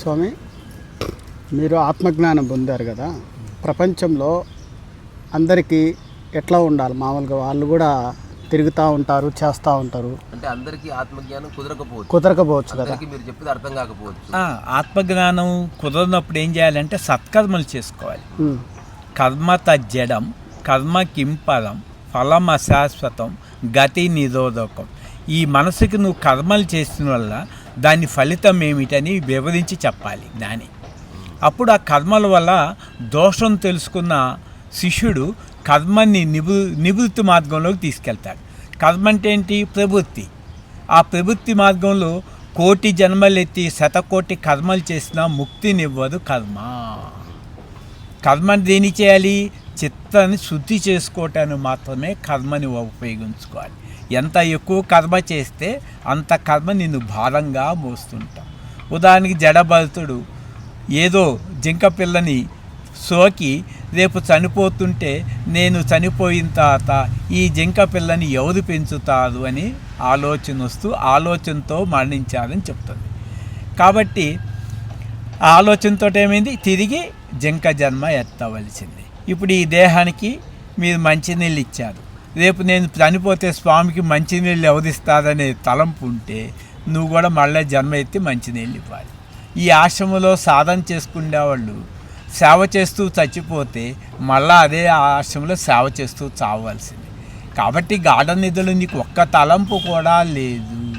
స్వామి మీరు ఆత్మజ్ఞానం పొందారు కదా. ప్రపంచంలో అందరికీ ఎట్లా ఉండాలి? మామూలుగా వాళ్ళు కూడా తిరుగుతూ ఉంటారు చేస్తూ ఉంటారు. అంటే అందరికీ ఆత్మజ్ఞానం కుదరకపోవచ్చు. కుదరకపోవచ్చు కదా. మీరు చెప్పేది అర్థం కాకపోవచ్చు. ఆ, ఆత్మజ్ఞానం కుదరనప్పుడు ఏం చేయాలంటే సత్కర్మలు చేసుకోవాలి. కర్మ తజ్జడం కర్మ కింపరం ఫలం అశాశ్వతం గతి నిరోధకం. ఈ మనసుకి నువ్వు కర్మలు చేసిన వల్ల దాని ఫలితం ఏమిటని వివరించి చెప్పాలి జ్ఞాని. అప్పుడు ఆ కర్మల వల్ల దోషం తెలుసుకున్న శిష్యుడు కర్మని నిబు నివృత్తి మార్గంలోకి తీసుకెళ్తాడు. కర్మ అంటే ఏంటి ప్రవృత్తి. ఆ ప్రవృత్తి మార్గంలో కోటి జన్మలెత్తి శతకోటి కర్మలు చేసినా ముక్తినివ్వదు కర్మ. కర్మని దేని చేయాలి? చిత్తాన్ని శుద్ధి చేసుకోవటానికి మాత్రమే కర్మని ఉపయోగించుకోవాలి. ఎంత ఎక్కువ కర్మ చేస్తే అంత కర్మ నిన్ను భారంగా మోస్తుంటాం. ఉదాహరణకి జడభరతుడు ఏదో జింక పిల్లని సోకి రేపు చనిపోతుంటే నేను చనిపోయిన తర్వాత ఈ జింక పిల్లని ఎవరు పెంచుతారు అని ఆలోచన వస్తూ ఆలోచనతో మరణించారని చెప్తుంది. కాబట్టి ఆలోచనతో ఏమైంది తిరిగి జింక జన్మ ఎత్తవలసింది. ఇప్పుడు ఈ దేహానికి మీరు మంచినీళ్ళు ఇచ్చారు. రేపు నేను చనిపోతే స్వామికి మంచినీళ్ళు ఎవరిస్తారనే తలంపు ఉంటే నువ్వు కూడా మళ్ళీ జన్మ ఎత్తి మంచినీళ్ళు ఇవ్వాలి. ఈ ఆశ్రమంలో సాధన చేసుకునే వాళ్ళు సేవ చేస్తూ చచ్చిపోతే మళ్ళా అదే ఆశ్రమంలో సేవ చేస్తూ చావాల్సింది. కాబట్టి గాఢ నిధులు నీకు ఒక్క తలంపు కూడా లేదు.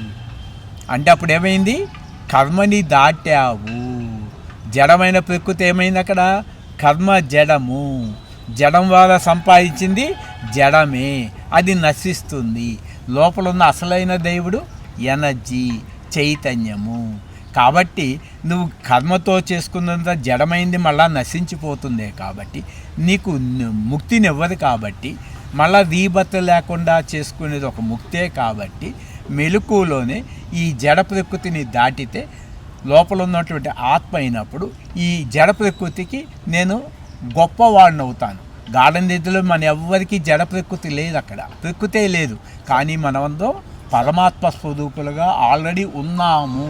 అంటే అప్పుడు ఏమైంది కర్మని దాటావు. జడమైన ప్రకృతి ఏమైంది అక్కడ? కర్మ జడము. జడం వల్ల సంపాదించింది జడమే అది నశిస్తుంది. లోపల ఉన్న అసలైన దేవుడు ఎనర్జీ చైతన్యము. కాబట్టి నువ్వు కర్మతో చేసుకున్నంత జడమైంది మళ్ళా నశించిపోతుందే కాబట్టి నీకు ముక్తినివ్వదు కాబట్టి మళ్ళా దీబత్త లేకుండా చేసుకునేది ఒక ముక్తే కాబట్టి మెలకులోనే ఈ జడ ప్రకృతిని దాటితే లోపల ఉన్నటువంటి ఆత్మ అయినప్పుడు ఈ జడ ప్రకృతికి నేను గొప్పవాడిని అవుతాను గార్డెన్ దిద్దులో మన ఎవ్వరికి జడ ప్రకృతి లేదు అక్కడ. ప్రకృతే లేదు. కానీ మనమందరం పరమాత్మ స్వరూపులుగా ఆల్రెడీ ఉన్నాము.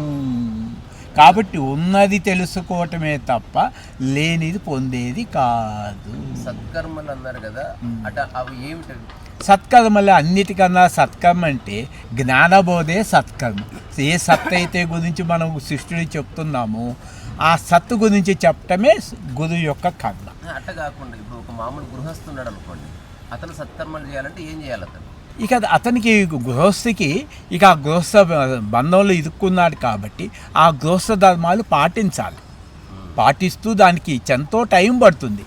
కాబట్టి ఉన్నది తెలుసుకోవటమే తప్ప లేనిది పొందేది కాదు. సత్కర్మలు అన్నారు కదా అట అవి ఏమిటి? సత్కర్మలు అన్నిటికన్నా సత్కర్మ అంటే జ్ఞానబోధే సత్కర్మ. ఏ సత్ అయితే గురించి మనం శిష్యుడి చెప్తున్నామో ఆ సత్తు గురించి చెప్పటమే గురువు యొక్క కర్మ. అట్ట కాకుండా ఇప్పుడు ఒక మామూలు గృహస్థున్నాడు అనుకోండి అతను సత్కర్మలు చేయాలంటే ఏం చేయాలి అతను? ఇక అతనికి గృహస్థికి ఇక ఆ గృహస్థ బంధంలో ఇరుక్కున్నాడు కాబట్టి ఆ గృహస్థ ధర్మాలు పాటించాలి. పాటిస్తూ దానికి ఎంతో టైం పడుతుంది.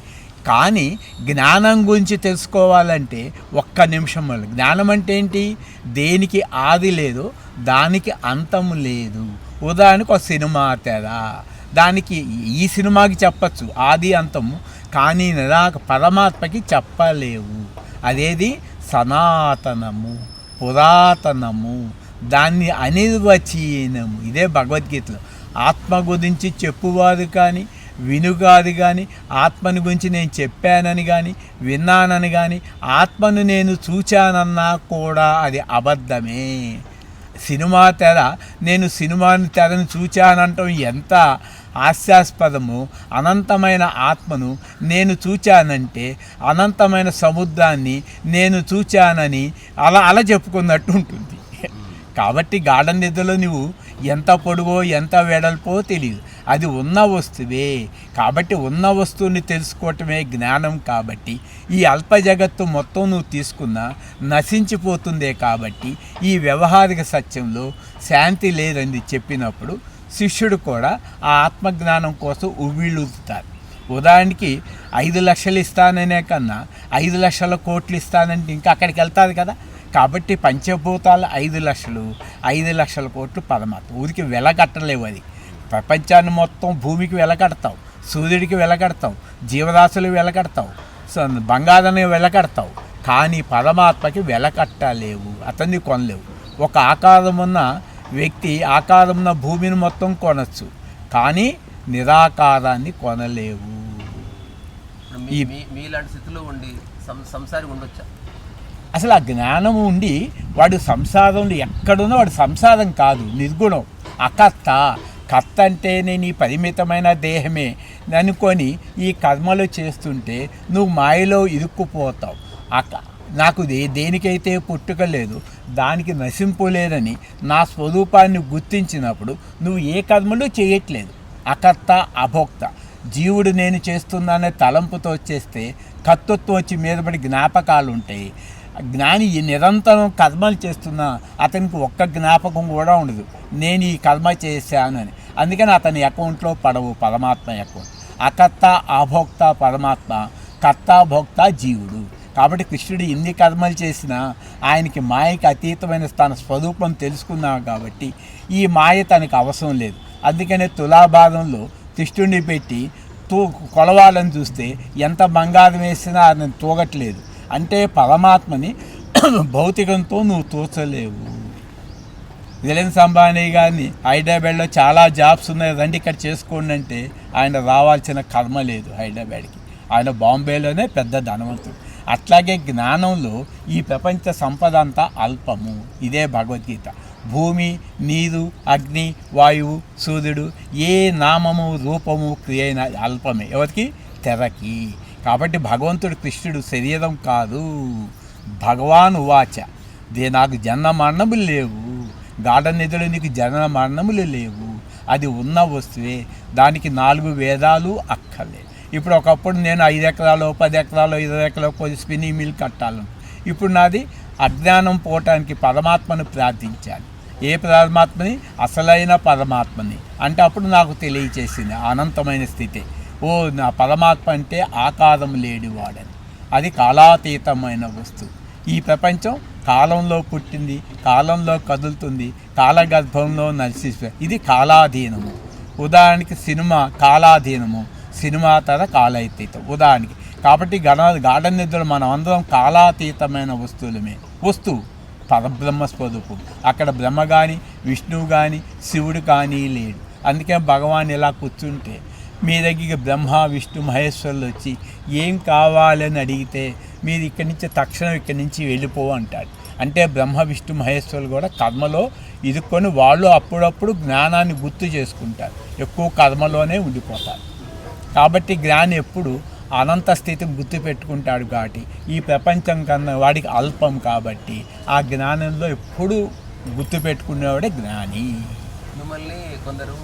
కానీ జ్ఞానం గురించి తెలుసుకోవాలంటే ఒక్క నిమిషం వల్ల జ్ఞానం అంటే ఏంటి? దేనికి ఆది లేదు దానికి అంతం లేదు. ఉదాహరణకు ఒక సినిమా తెర దానికి ఈ సినిమాకి చెప్పచ్చు. ఆది అంతము. కానీ నిరాక పరమాత్మకి చెప్పలేవు. అదేది? సనాతనము పురాతనము. దాన్ని అనిర్వచీనము. ఇదే భగవద్గీతలో. ఆత్మ గురించి చెప్పువారు కానీ వినుగాది కానీ ఆత్మని గురించి నేను చెప్పానని కానీ విన్నానని కానీ ఆత్మను నేను చూచానన్నా కూడా అది అబద్ధమే. సినిమా తెర నేను సినిమాని తెరను చూచానంటాం ఎంత? హాస్యాస్పదము అనంతమైన ఆత్మను నేను చూచానంటే అనంతమైన సముద్రాన్ని నేను చూచానని అలా అలా చెప్పుకున్నట్టు ఉంటుంది. కాబట్టి గాఢ నిద్రలో నువ్వు ఎంత పొడుగో ఎంత వెడల్పో తెలియదు. అది ఉన్న వస్తువే. కాబట్టి ఉన్న వస్తువుని తెలుసుకోవటమే జ్ఞానం కాబట్టి ఈ అల్ప జగత్తు మొత్తం నువ్వు తీసుకున్నా నశించిపోతుందే కాబట్టి ఈ వ్యవహారిక సత్యంలో శాంతి లేదని చెప్పినప్పుడు శిష్యుడు కూడా ఆ ఆత్మజ్ఞానం కోసం ఉవ్విళ్ళుతారు ఉదాహరణకి ఐదు లక్షలు ఇస్తాననే కన్నా ఐదు లక్షల కోట్లు ఇస్తానంటే ఇంకా అక్కడికి వెళ్తాది కదా. కాబట్టి పంచభూతాలు ఐదు లక్షలు ఐదు లక్షల కోట్లు పరమాత్మ. ఊరికి వెలగట్టలేవు అది. ప్రపంచాన్ని మొత్తం భూమికి వెలకడతావు సూర్యుడికి వెలగడతావు జీవరాశులు వెలగడతావు సో బంగారాన్ని వెలగడతావు కానీ పరమాత్మకి వెలకట్టలేవు అతన్ని కొనలేవు. ఒక ఆకారం ఉన్న వ్యక్తి ఆకారం భూమిని మొత్తం కొనచ్చు కానీ నిరాకారాన్ని కొనలేవు. మీలాంటి స్థితిలో ఉండి సం- సంసారి ఉండొచ్చా? అసలు ఆ జ్ఞానం ఉండి వాడు సంసారంలో ఎక్కడున్నా వాడు సంసారం కాదు నిర్గుణం. అకర్త. కర్త అంటేనే నీ పరిమితమైన దేహమే. అనుకొని ఈ కర్మలు చేస్తుంటే నువ్వు మాయలో ఇరుక్కుపోతావు. అక్క నాకు దేనికైతే పుట్టుక లేదు దానికి నశింపు లేదని నా స్వరూపాన్ని గుర్తించినప్పుడు నువ్వు ఏ కర్మలు చేయట్లేదు. అకర్త అభోక్త. జీవుడు నేను చేస్తున్నానే తలంపుతో చేస్తే కర్తృత్వం వచ్చి మీదపడి జ్ఞాపకాలు ఉంటాయి జ్ఞాని నిరంతరం కర్మలు చేస్తున్నా అతనికి ఒక్క జ్ఞాపకం కూడా ఉండదు. నేను ఈ కర్మ చేశాను అని. అందుకని అతని అకౌంట్లో పడవు పరమాత్మ అకౌంట్. అకర్త అభోక్త పరమాత్మ. కర్త భోక్త జీవుడు. కాబట్టి కృష్ణుడు ఎన్ని కర్మలు చేసినా ఆయనకి మాయకి అతీతమైన తన స్వరూపం తెలుసుకున్నావు కాబట్టి ఈ మాయ తనకు అవసరం లేదు. అందుకనే తులాభారంలో కృష్ణుడిని పెట్టి తూ కొలవాలని చూస్తే ఎంత బంగారం వేసినా ఆయన తూగట్లేదు. అంటే పరమాత్మని భౌతికంతో నువ్వు తూచలేవు. రిలయన్స్ అంబానీ గారిని హైదరాబాద్లో చాలా జాబ్స్ ఉన్నాయి. రండి ఇక్కడ చేసుకోండి అంటే ఆయన రావాల్సిన కర్మ లేదు హైదరాబాద్కి. ఆయన బాంబేలోనే పెద్ద ధనవంతుడు. అట్లాగే జ్ఞానంలో ఈ ప్రపంచ సంపద అంతా అల్పము. ఇదే భగవద్గీత. భూమి నీరు అగ్ని వాయువు సూర్యుడు ఏ నామము రూపము క్రియైన అల్పమే. ఎవరికి? తెరకి. కాబట్టి భగవంతుడు కృష్ణుడు శరీరం కాదు. భగవాన్ వాచ. దే నాకు జన్మ మరణములు లేవు. గాఢ నిధులు నీకు జనన మరణములు లేవు. అది ఉన్న వస్తువే. దానికి నాలుగు వేదాలు అక్కలే ఇప్పుడు ఒకప్పుడు నేను ఐదు ఎకరాలు పది ఎకరాలు ఇరవై ఎకరాలు కొద్ది స్పిన్నింగ్ మిల్ కట్టాలను ఇప్పుడు నాది అజ్ఞానం పోవటానికి పరమాత్మను ప్రార్థించాను ఏ పరమాత్మని? అసలైన పరమాత్మని. అంటే అప్పుడు నాకు తెలియచేసింది అనంతమైన స్థితి. ఓ నా పరమాత్మ అంటే ఆకారం లేనివాడని. అది కాలాతీతమైన వస్తువు. ఈ ప్రపంచం కాలంలో పుట్టింది కాలంలో కదులుతుంది కాలగర్భంలో నలిసిపోయి ఇది కాలాధీనము. ఉదాహరణకి సినిమా కాలాధీనము. సినిమా తర కాలాతీతం ఉదాహరణకి కాబట్టి గణ గార్డెన్ నిధులు మనం అందరం కాలాతీతమైన వస్తువులమే. వస్తువు పరబ్రహ్మ స్వరూపం అక్కడ బ్రహ్మ కానీ విష్ణువు కానీ శివుడు కానీ లేడు. అందుకే భగవాన్ ఇలా కూర్చుంటే మీ దగ్గరికి బ్రహ్మ విష్ణు మహేశ్వరులు వచ్చి ఏం కావాలని అడిగితే మీరు ఇక్కడి నుంచి తక్షణం ఇక్కడి నుంచి వెళ్ళిపో అంటాడు అంటే బ్రహ్మ విష్ణు మహేశ్వరులు కూడా కర్మలో ఇరుక్కొని వాళ్ళు అప్పుడప్పుడు జ్ఞానాన్ని గుర్తు చేసుకుంటారు. ఎక్కువ కర్మలోనే ఉండిపోతారు. కాబట్టి జ్ఞాని ఎప్పుడు అనంత స్థితిని గుర్తు పెట్టుకుంటాడు కాబట్టి ఈ ప్రపంచం కన్నా వాడికి అల్పం కాబట్టి ఆ జ్ఞానంలో ఎప్పుడు గుర్తు పెట్టుకునేవాడే జ్ఞాని. మిమ్మల్ని కొందరు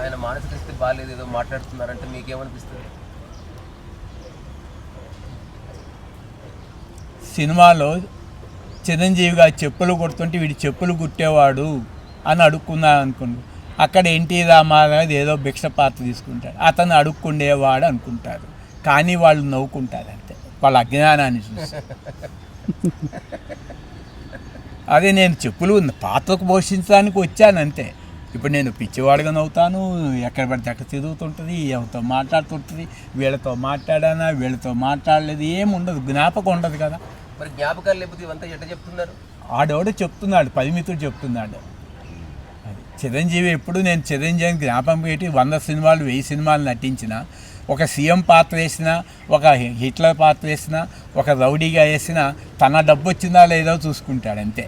ఆయన మానసిక స్థితి బాగాలేదు ఏదో మాట్లాడుతున్నారంటే మీకేమనిపిస్తుంది? సినిమాలో చిరంజీవిగా చెప్పులు కొడుతుంటే వీడి చెప్పులు కుట్టేవాడు అని అడుక్కున్నా అనుకోండి అక్కడ ఎన్టీ రామారావు ఏదో భిక్ష పాత్ర తీసుకుంటాడు. అతను అడుక్కుండేవాడు అనుకుంటారు. కానీ వాళ్ళు నవ్వుకుంటారు అంతే. వాళ్ళ అజ్ఞానాన్ని చూసి. అదే నేను చెప్పులు పాత్రకు పోషించడానికి వచ్చాను అంతే. ఇప్పుడు నేను పిచ్చివాడిగా నవ్వుతాను ఎక్కడ పడితే అక్కడ తిరుగుతుంటుంది ఎవరితో మాట్లాడుతుంటుంది వీళ్ళతో మాట్లాడానా వీళ్ళతో మాట్లాడలేదు ఏమి ఉండదు జ్ఞాపకం ఉండదు కదా. మరి జ్ఞాపకాలు లేకపోతే ఇవంతా ఎట్ట చెప్తున్నారు? ఆడెవడో చెప్తున్నాడు పరిమితుడు చెప్తున్నాడు. చిరంజీవి ఎప్పుడు నేను చిరంజీవిని జ్ఞాపకం పెట్టి వంద సినిమాలు వెయ్యి సినిమాలు నటించిన ఒక సీఎం పాత్ర వేసిన ఒక హిట్లర్ పాత్ర వేసిన ఒక రౌడీగా వేసిన తన డబ్బు వచ్చిందా లేదో చూసుకుంటాడు అంతే.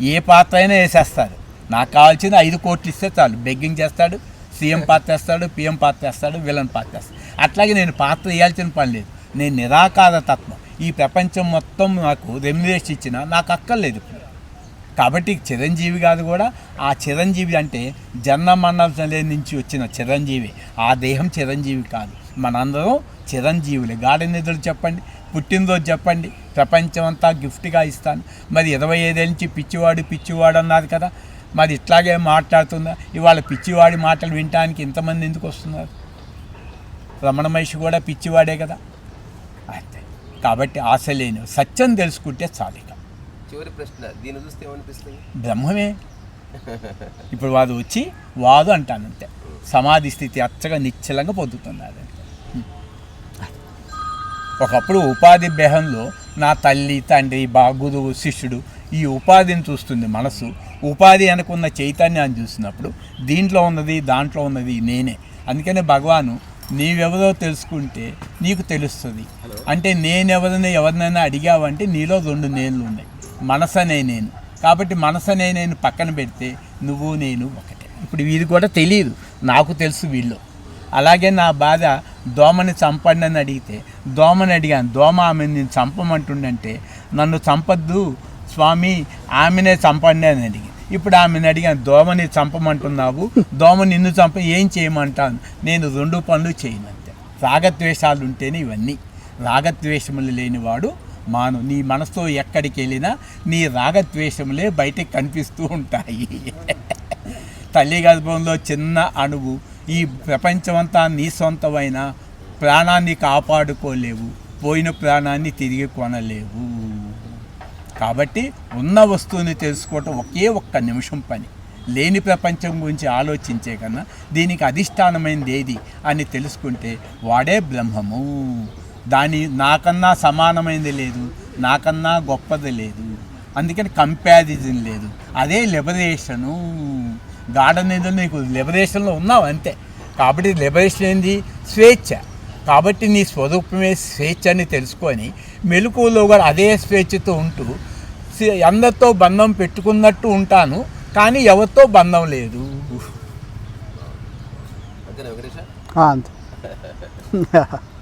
ఏ పాత్ర అయినా వేసేస్తాడు. నాకు కావాల్సింది ఐదు కోట్లు ఇస్తే చాలు. బెగ్గింగ్ చేస్తాడు సీఎం పాత్ర వేస్తాడు పిఎం పాత్ర వేస్తాడు విలన్ పాత్ర వేస్తాడు. అట్లాగే నేను పాత్ర వేయాల్సిన పని లేదు. నేను నిరాకార తత్వం ఈ ప్రపంచం మొత్తం నాకు రెమ్యులేషన్ ఇచ్చిన నాకు అక్కర్లేదు ఇప్పుడు. కాబట్టి చిరంజీవి కాదు కూడా ఆ చిరంజీవి అంటే జన్మ మరణాల నుంచి వచ్చిన చిరంజీవి. ఆ దేహం చిరంజీవి కాదు. మనందరం చిరంజీవులే. గాఢ నిధులు చెప్పండి పుట్టినరోజు చెప్పండి ప్రపంచం అంతా గిఫ్ట్గా ఇస్తాను. మరి ఇరవై ఐదేళ్ళ నుంచి పిచ్చివాడు పిచ్చివాడు అన్నారు కదా మరి ఇట్లాగే మాట్లాడుతుందా ఇవాళ పిచ్చివాడి మాటలు వినటానికి ఇంతమంది ఎందుకు వస్తున్నారు? రమణ మహర్షి కూడా పిచ్చివాడే కదా. అంతే. కాబట్టి ఆశ లేని సత్యం తెలుసుకుంటే చాలు చివరి ప్రశ్న దీన్ని చూస్తే ఏమనిపిస్తుంది? బ్రహ్మమే. ఇప్పుడు వాడు వచ్చి వాదు అంటాను అంతే. సమాధి స్థితి అచ్చగా నిశ్చలంగా పొందుతున్నారు ఒకప్పుడు ఉపాధి బేహంలో నా తల్లి తండ్రి బా గురువు శిష్యుడు ఈ ఉపాధిని చూస్తుంది మనసు. ఉపాధి అనుకున్న చైతన్యాన్ని చూసినప్పుడు దీంట్లో ఉన్నది దాంట్లో ఉన్నది నేనే. అందుకనే భగవాను నీవెవరో తెలుసుకుంటే నీకు తెలుస్తుంది. అంటే నేనెవరిని ఎవరినైనా అడిగావంటే నీలో రెండు నేనులు ఉన్నాయి. మనసు అనే నేను. కాబట్టి మనసు అనే నేను పక్కన పెడితే నువ్వు నేను ఒకటే. ఇప్పుడు వీరికి కూడా తెలియదు. నాకు తెలుసు వీళ్ళు. అలాగే నా బాధ దోమని చంపండి అని అడిగితే దోమని అడిగాను దోమ ఆమె నేను చంపమంటుండంటే నన్ను చంపద్దు స్వామి ఆమెనే చంపండి అని అడిగి ఇప్పుడు ఆమెను అడిగాను దోమని చంపమంటున్నావు? దోమ నిన్ను చంప ఏం చేయమంటాను? నేను రెండు పనులు చేయను. రాగద్వేషాలు ఉంటేనే ఇవన్నీ. రాగద్వేషములు లేనివాడు మాను. నీ మనసుతో ఎక్కడికి వెళ్ళినా నీ రాగద్వేషములే బయటకు కనిపిస్తూ ఉంటాయి. తల్లి గర్భంలో చిన్న అణువు ఈ ప్రపంచమంతా నీ సొంతమైన ప్రాణాన్ని కాపాడుకోలేవు పోయిన ప్రాణాన్ని తిరిగి కొనలేవు. కాబట్టి ఉన్న వస్తువుని తెలుసుకోవటం ఒకే ఒక్క నిమిషం పని. లేని ప్రపంచం గురించి ఆలోచించే కన్నా దీనికి అధిష్టానమైనది ఏది అని తెలుసుకుంటే వాడే బ్రహ్మము. దాని నాకన్నా సమానమైనది లేదు నాకన్నా గొప్పది లేదు. అందుకని కంపారిజన్ లేదు. అదే లిబరేషను గార్డెన్ ఏదో నీకు లిబరేషన్లో ఉన్నావు అంతే. కాబట్టి లిబరేషన్ ఏంది? స్వేచ్ఛ. కాబట్టి నీ స్వరూపమే స్వేచ్ఛ అని తెలుసుకొని మెలకువలో కూడా అదే స్వేచ్ఛతో ఉంటూ అందరితో బంధం పెట్టుకున్నట్టు ఉంటాను. కానీ ఎవరితో బంధం లేదు. అంతే.